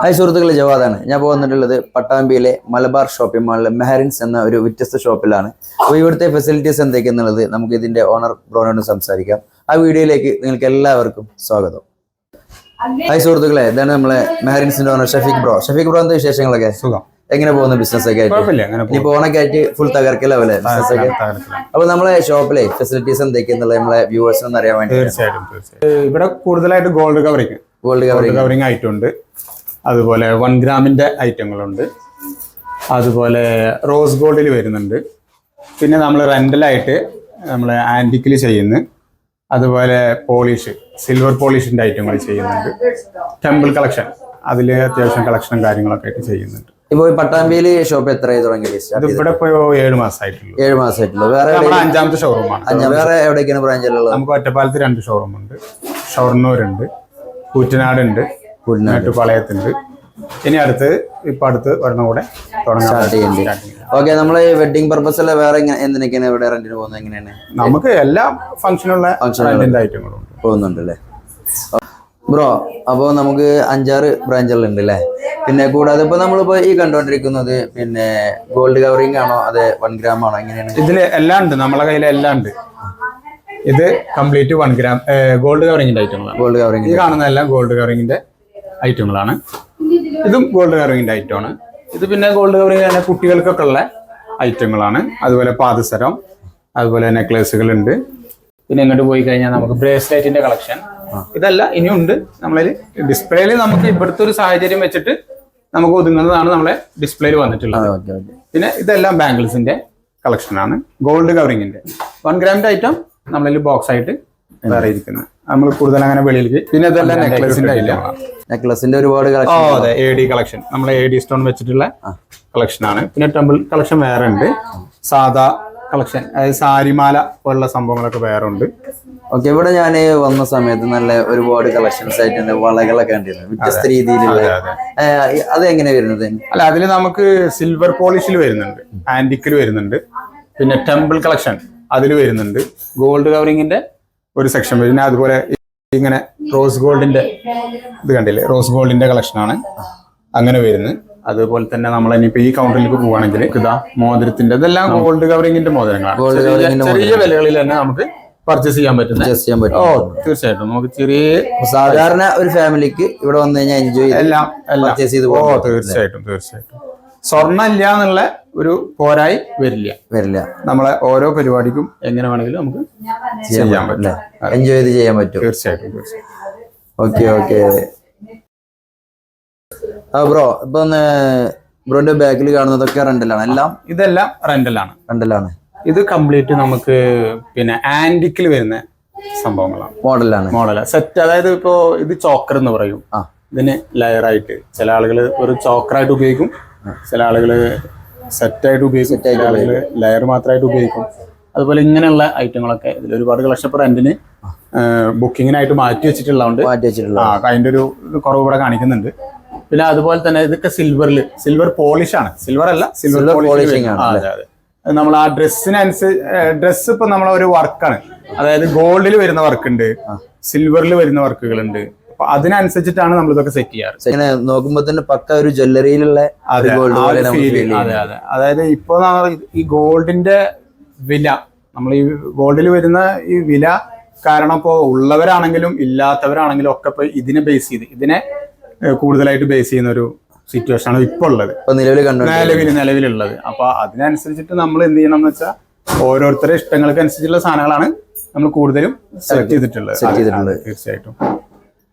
Hi സുഹൃത്തുക്കളെ ജവാദാണ്. ഞാൻ പോകുന്നിട്ടുള്ളത് പട്ടാമ്പിയിലെ Malabar shopping മാളിലെ Mehrin's എന്ന ഒരു വ്യത്യസ്ത ഷോപ്പിലാണ്. അപ്പോൾ ഇവിടുത്തെ ഫെസിലിറ്റീസ് എന്തൊക്കെയെന്നുള്ളത് നമുക്ക് ഇതിന്റെ ഓണർ ബ്രോനോട് സംസാരിക്കാം. ആ വീഡിയോയിലേക്ക് നിങ്ങൾക്ക് എല്ലാവർക്കും സ്വാഗതം. ഹായ് സുഹൃത്തുക്കളെ ഇതാണ് നമ്മളെ മെഹറിൻസിന്റെ owner Shafeeq bro. Shafeeq bro എന്താ വിശേഷങ്ങളൊക്കെ? സുഖം. എങ്ങനെ പോകുന്നു ബിസിനസ് ഒക്കെ ആയിട്ട്? ഇപ്പൊ ഓണൊക്കെ ആയിട്ട് ഫുൾ തകർക്കലാവല്ലേ ബിസിനസ് ഒക്കെ? അപ്പൊ നമ്മളെ ഷോപ്പിലെ ഫെസിലിറ്റീസ് എന്തൊക്കെയെന്നുള്ളത് നമ്മളെ വ്യൂവേഴ്സിനൊന്നും അറിയാൻ വേണ്ടി തീർച്ചയായിട്ടും ഇവിടെ കൂടുതലായിട്ട് gold covering gold covering covering ആയിട്ടുണ്ട്. അതുപോലെ വൺ ഗ്രാമിന്റെ ഐറ്റങ്ങളുണ്ട്. അതുപോലെ റോസ് ഗോൾഡിൽ വരുന്നുണ്ട്. പിന്നെ നമ്മൾ റെന്റലായിട്ട് നമ്മൾ ആന്റിക്കിൽ ചെയ്യുന്നു. അതുപോലെ പോളിഷ് സിൽവർ പോളിഷിന്റെ ഐറ്റങ്ങൾ ചെയ്യുന്നുണ്ട്. ടെമ്പിൾ കളക്ഷൻ അതിൽ അത്യാവശ്യം കളക്ഷനും കാര്യങ്ങളൊക്കെ ആയിട്ട് ചെയ്യുന്നുണ്ട്. ഇപ്പോൾ പട്ടാമ്പിയിൽ ഷോപ്പ് എത്രയായി തുടങ്ങി ഇവിടെ ഇപ്പോൾ ഏഴ് മാസമായിട്ടുള്ളൂ ഏഴ് മാസമായിട്ടുള്ളൂ വേറെ അഞ്ചാമത്തെ ഷോറൂമാണ് വേറെ എവിടെയൊക്കെയാണ് ബ്രാഞ്ചിലുള്ളത് നമുക്ക് ഒറ്റപ്പാലത്ത് രണ്ട് ഷോറൂമുണ്ട് ഷൊർണൂരുണ്ട്. കൂറ്റനാടുണ്ട്. കൂറ്റനാട്. മേട്ടുപാളയത്തുണ്ട് ഇനി അടുത്ത് ഇപ്പൊ അടുത്ത് വരണ കൂടെ. ഓക്കെ നമ്മൾ വെഡിങ് പർപ്പസിൽ വേറെ എന്തിനൊക്കെയാണ് ഇവിടെ റെന്റിന് പോകുന്നത്? എങ്ങനെയാണ്? നമുക്ക് എല്ലാ ഫംഗ്ഷനുള്ള റെന്റിന്റെ ഐറ്റങ്ങളും പോകുന്നുണ്ട് അല്ലേ ബ്രോ അപ്പോൾ നമുക്ക് അഞ്ചാറ് ബ്രാഞ്ചുകൾ ഉണ്ട് അല്ലേ പിന്നെ കൂടാതെ ഇപ്പോൾ നമ്മളിപ്പോൾ ഈ കണ്ടുകൊണ്ടിരിക്കുന്നത് പിന്നെ ഗോൾഡ് കവറിംഗ് ആണോ? അതെ വൺ ഗ്രാം ആണോ? എങ്ങനെയാണ്? ഇതിൽ എല്ലാം ഉണ്ട്. നമ്മളെ കയ്യിൽ എല്ലാം ഉണ്ട്. ഇത് കംപ്ലീറ്റ് വൺ ഗ്രാം ഗോൾഡ് കവറിംഗിന്റെ ഐറ്റങ്ങളാണ് ഗോൾഡ് ഈ കവറിംഗ് കാണുന്ന എല്ലാം ഗോൾഡ് കവറിങ്ങിന്റെ ഐറ്റങ്ങളാണ്. ഇതും ഗോൾഡ് കവറിങ്ങിന്റെ ഐറ്റമാണ് ഇത് പിന്നെ ഗോൾഡ് കവറിങ് തന്നെ കുട്ടികൾക്കൊക്കെ ഉള്ള ഐറ്റങ്ങളാണ്. അതുപോലെ പാദസരം അതുപോലെ നെക്ലേസുകളുണ്ട് പിന്നെ ഇങ്ങോട്ട് പോയി കഴിഞ്ഞാൽ നമുക്ക് ബ്രേസ്ലെറ്റിന്റെ കളക്ഷൻ ഇതല്ല ഇനിയുണ്ട്. നമ്മളിൽ ഡിസ്പ്ലേയിൽ നമുക്ക് ഇവിടുത്തെ ഒരു സാഹചര്യം വെച്ചിട്ട് നമുക്ക് ഒതുങ്ങുന്നതാണ് നമ്മളെ ഡിസ്പ്ലേയിൽ വന്നിട്ടുള്ളത്. പിന്നെ ഇതെല്ലാം ബാംഗിൾസിന്റെ കളക്ഷനാണ് ഗോൾഡ് കവറിങ്ങിന്റെ വൺ ഗ്രാമിന്റെ ഐറ്റം നമ്മളിൽ ബോക്സ് ആയിട്ട് വേറെ നമ്മൾ കൂടുതൽ അങ്ങനെ വെളിയിലേക്ക് പിന്നെ ഇതെല്ലാം നെക്ലസിന്റെ നെക്ലസിന്റെ ഒരുപാട് കളക്ഷൻ അതെ എ ഡി കളക്ഷൻ നമ്മൾ എ ഡി സ്റ്റോൺ വെച്ചിട്ടുള്ള കളക്ഷൻ ആണ്. പിന്നെ ടെമ്പിൾ കളക്ഷൻ വേറെ ഉണ്ട്. സാധാ കളക്ഷൻ അതായത് സാരിമാല പോലുള്ള സംഭവങ്ങളൊക്കെ വേറെ ഉണ്ട്. ഓക്കെ ഇവിടെ ഞാൻ വന്ന സമയത്ത് നല്ല ഒരുപാട് കളക്ഷൻസ് ആയിട്ട് വളകളൊക്കെ വ്യത്യസ്ത രീതിയിലുള്ള. അത് എങ്ങനെ വരുന്നത്? അല്ല അതിൽ നമുക്ക് സിൽവർ പോളിഷിൽ വരുന്നുണ്ട്. ആന്റിക്കിൽ വരുന്നുണ്ട്. പിന്നെ ടെമ്പിൾ കളക്ഷൻ അതിൽ വരുന്നുണ്ട്. ഗോൾഡ് കവറിങ്ങിന്റെ ഒരു സെക്ഷൻ വരും. പിന്നെ അതുപോലെ ഇങ്ങനെ റോസ് ഗോൾഡിന്റെ ഇത് കണ്ടില്ലേ? റോസ് ഗോൾഡിന്റെ കളക്ഷനാണ് അങ്ങനെ വരുന്നത് അതുപോലെ തന്നെ നമ്മൾ ഇനിയിപ്പോ ഈ കൗണ്ടറിലേക്ക് പോവുകയാണെങ്കിൽ ഇതാ മോതിരത്തിന്റെ ഇതെല്ലാം ഗോൾഡ് കവറിംഗിന്റെ മോതിരങ്ങളാണ്. ചെറിയ- വിലകളിൽ തന്നെ നമുക്ക് പർച്ചേസ് ചെയ്യാൻ പറ്റും ചെയ്യാൻ പറ്റും. ഓ തീർച്ചയായിട്ടും. നമുക്ക് ചെറിയ സാധാരണ ഒരു ഫാമിലിക്ക് ഇവിടെ വന്നു കഴിഞ്ഞാൽ എൻജോയ് എല്ലാം എല്ലാം. പർച്ചേസ് ചെയ്ത് ഓ തീർച്ചയായിട്ടും തീർച്ചയായിട്ടും. സ്വർണം ഇല്ല എന്നുള്ള ഒരു പോരായി വരില്ല. വരില്ല. നമ്മളെ ഓരോ പരിപാടിക്കും എങ്ങനെ വേണമെങ്കിലും നമുക്ക് ചെയ്യാൻ പറ്റും. എൻജോയ് ചെയ്ത് ചെയ്യാൻ പറ്റും. തീർച്ചയായിട്ടും ഓക്കെ ഓക്കെ. ആ ബ്രോ ഇപ്പൊ ബ്രോന്റെ ബാക്കിൽ കാണുന്നതൊക്കെ റെന്റലാണ്. എല്ലാം ഇതെല്ലാം റെന്റലാണ്. റെന്റലാണ്. ഇത് കംപ്ലീറ്റ് നമുക്ക് പിന്നെ ആന്റിക്കിൽ വരുന്ന സംഭവങ്ങളാണ്. മോഡലാണ്. മോഡലാണ് സെറ്റ് അതായത് ഇപ്പോ ഇത് ചോക്കർ എന്ന് പറയും. ആ. ഇതിന് ലെയർ ആയിട്ട്. ചില ആളുകൾ ഒരു ചോക്കറായിട്ട് ഉപയോഗിക്കും. ചില ആളുകൾ സെറ്റായിട്ട് ഉപയോഗിക്കും. ചില ആളുകൾ ലെയർ മാത്രമായിട്ട് ഉപയോഗിക്കും. അതുപോലെ ഇങ്ങനെയുള്ള ഐറ്റങ്ങളൊക്കെ ഇതിൽ ഒരുപാട് കളക്ഷൻ റെന്റിന് ബുക്കിങ്ങിനായിട്ട് മാറ്റി വെച്ചിട്ടുള്ളതുകൊണ്ട് മാറ്റി വെച്ചിട്ടുള്ള ആ അതിന്റെ ഒരു കുറവ് ഇവിടെ കാണിക്കുന്നുണ്ട്. പിന്നെ അതുപോലെ തന്നെ ഇതൊക്കെ സിൽവറിൽ സിൽവർ പോളിഷ് ആണ്. സിൽവർ അല്ല സിൽവർ പോളിഷിംഗ് ആണ് അതെ അതെ. നമ്മൾ ആ ഡ്രസ്സിനനുസരിച്ച് ഡ്രസ്സ് ഇപ്പൊ നമ്മളൊരു വർക്കാണ് അതായത് ഗോൾഡിൽ വരുന്ന വർക്ക് ഉണ്ട്. സിൽവറിൽ വരുന്ന വർക്കുകൾ ഉണ്ട് അപ്പൊ അതിനനുസരിച്ചിട്ടാണ് നമ്മൾ ഇതൊക്കെ സെറ്റ് ചെയ്യാറ്. ഇങ്ങനെ നോക്കുമ്പോ തന്നെ പക്ക ഒരു ജ്വല്ലറിയിലുള്ള ഗോൾഡ് ആ പോലെ ഒരു നമുക്ക് feel, feel ചെയ്യും. അതെ അതെ. അതായത് ഇപ്പൊ ഈ ഗോൾഡിന്റെ വില നമ്മൾ ഈ ഗോൾഡിൽ വരുന്ന ഈ വില കാരണം ഇപ്പോ ഉള്ളവരാണെങ്കിലും ഇല്ലാത്തവരാണെങ്കിലും ഒക്കെ ഇപ്പൊ ഇതിനെ ബേസ് ചെയ്ത് ഇതിനെ ഏഹ്, കൂടുതലായിട്ട് ബേസ് ചെയ്യുന്ന ഒരു സിറ്റുവേഷൻ ആണ് ഇപ്പൊ ഉള്ളത്. ഇപ്പൊ നിലവിൽ കണ്ടു നിലവിൽ നിലവിലുള്ളത്. അപ്പൊ അതിനനുസരിച്ചിട്ട് നമ്മൾ എന്ത് ചെയ്യണം എന്ന് വെച്ചാൽ ഓരോരുത്തരുടെ ഇഷ്ടങ്ങൾക്ക് അനുസരിച്ചുള്ള സാധനങ്ങളാണ് നമ്മൾ കൂടുതലും സെലക്ട് ചെയ്തിട്ടുള്ളത്. Select അതെ, അതെ, തീർച്ചയായിട്ടും.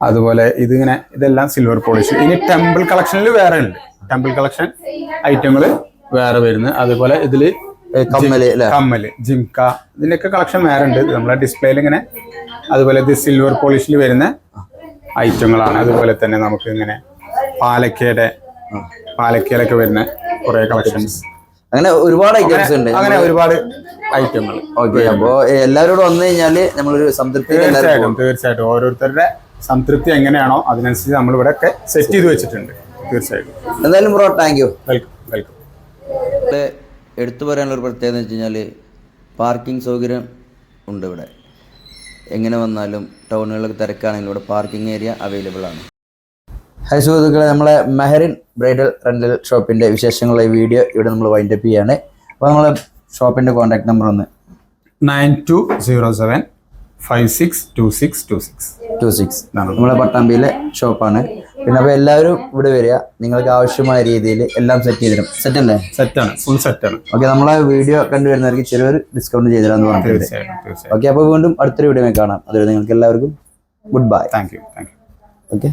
അതുപോലെ ഇതിങ്ങനെ ഇതെല്ലാം സിൽവർ പോളിഷ് ഇനി ടെമ്പിൾ കളക്ഷനിൽ വേറെ ഉണ്ട്. ടെമ്പിൾ കളക്ഷൻ ഐറ്റങ്ങൾ വേറെ വരുന്നു. അതുപോലെ ഇതിൽ കമ്മൽ ജിംക ഇതിന്റെയൊക്കെ കളക്ഷൻ വേറെ ഉണ്ട്. നമ്മളെ ഡിസ്പ്ലേയിൽ ഇങ്ങനെ അതുപോലെ ഇത് സിൽവർ പോളിഷിൽ വരുന്ന ഐറ്റങ്ങളാണ് അതുപോലെ തന്നെ നമുക്ക് ഇങ്ങനെ പാലക്കയുടെ പാലക്കയിലൊക്കെ വരുന്ന കുറെ കളക്ഷൻസ് അങ്ങനെ ഒരുപാട് ഐറ്റംസ് ഉണ്ട്. അങ്ങനെ ഒരുപാട് ഐറ്റങ്ങൾ ഓക്കെ അപ്പോ എല്ലാവരോടും വന്നു കഴിഞ്ഞാൽ നമ്മളൊരു സംതൃപ്തി തീർച്ചയായിട്ടും തീർച്ചയായിട്ടും. ഓരോരുത്തരുടെ സംതൃപ്തി എങ്ങനെയാണോ അതിനനുസരിച്ച് നമ്മൾ ഇവിടെ ഒക്കെ സെറ്റ് ചെയ്ത് വെച്ചിട്ടുണ്ട്. തീർച്ചയായിട്ടും. എന്തായാലും bro thank you welcome welcome എടുത്തു പറയാനുള്ള ഒരു പ്രത്യേകത എന്ന് വെച്ച് കഴിഞ്ഞാൽ പാർക്കിംഗ് സൗകര്യം ഉണ്ട് ഇവിടെ. എങ്ങനെ വന്നാലും ടൗണുകളിലൊക്കെ തിരക്കാണെങ്കിലും ഇവിടെ പാർക്കിംഗ് ഏരിയ അവൈലബിൾ ആണ്. ഹൈ സുഹൃത്തുക്കളെ നമ്മളെ മെഹറിൻ ബ്രൈഡൽ റെന്റൽ ഷോപ്പിന്റെ വിശേഷങ്ങളെ വീഡിയോ ഇവിടെ നമ്മൾ വൈൻഡപ്പ് ചെയ്യാണ്. അപ്പോൾ നമ്മളെ ഷോപ്പിന്റെ കോൺടാക്ട് നമ്പർ ഒന്ന്. Nine two zero seven five six two six two six two six നമ്മളെ പട്ടാമ്പിയിലെ ഷോപ്പാണ് പിന്നെ അപ്പോൾ എല്ലാവരും ഇവിടെ വരിക. നിങ്ങൾക്ക് ആവശ്യമായ രീതിയിൽ എല്ലാം സെറ്റ് ചെയ്തിരും സെറ്റ് അല്ലേ? ആണ്. ഫുൾ സെറ്റ് ആണ്. ഓക്കെ നമ്മളെ വീഡിയോ കണ്ടുവരുന്നവർക്ക് ചെറിയൊരു ഡിസ്കൗണ്ട് ചെയ്തിരാന്ന് തരാമെന്ന് പറഞ്ഞു ഓക്കെ അപ്പോൾ വീണ്ടും അടുത്തൊരു വീഡിയോ കാണാം. അതുവരെ നിങ്ങൾക്ക് എല്ലാവർക്കും good bye thank you thank you okay